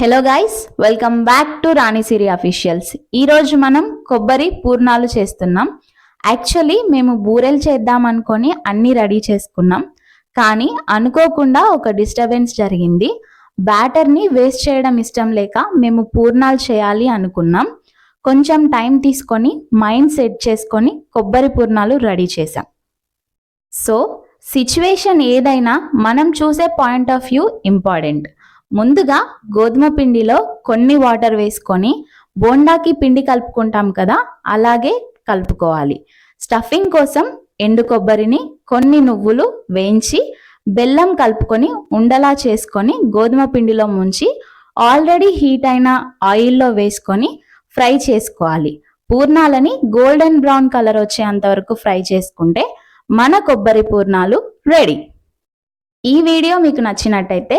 Hello guys welcome back to Rani Siri officials ఈరోజు మనం కొబ్బరి పూర్ణాలు చేస్తున్నాం. యాక్చువల్లీ మేము బూరెలు చేద్దాం అనుకొని అన్ని రెడీ చేసుకున్నాం. కానీ అనుకోకుండా ఒక డిస్టర్బెన్స్ జరిగింది. బ్యాటర్ని వేస్ట్ చేయడం ఇష్టం లేక మేము పూర్ణాలు చేయాలి అనుకున్నాం. కొంచెం టైం తీసుకొని మైండ్ సెట్ చేసుకొని కొబ్బరి పూర్ణాలు రెడీ చేసాం సో సిచ్యువేషన్ ఏదైనా మనం చూసే పాయింట్ ఆఫ్ వ్యూ ఇంపార్టెంట్ ముందుగా గోధుమ పిండిలో కొన్ని వాటర్ వేసుకొని బోండాకి పిండి కలుపుకుంటాం కదా అలాగే కలుపుకోవాలి. స్టఫింగ్ కోసం ఎండు కొబ్బరిని కొన్ని నువ్వులు వేయించి బెల్లం కలుపుకొని ఉండలా చేసుకొని గోధుమ పిండిలో ముంచి ఆల్రెడీ హీట్ అయిన ఆయిల్లో వేసుకొని ఫ్రై చేసుకోవాలి. పూర్ణాలని గోల్డెన్ బ్రౌన్ కలర్ వచ్చేంత వరకు ఫ్రై చేసుకుంటే మన కొబ్బరి పూర్ణాలు రెడీ. ఈ వీడియో మీకు నచ్చినట్టయితే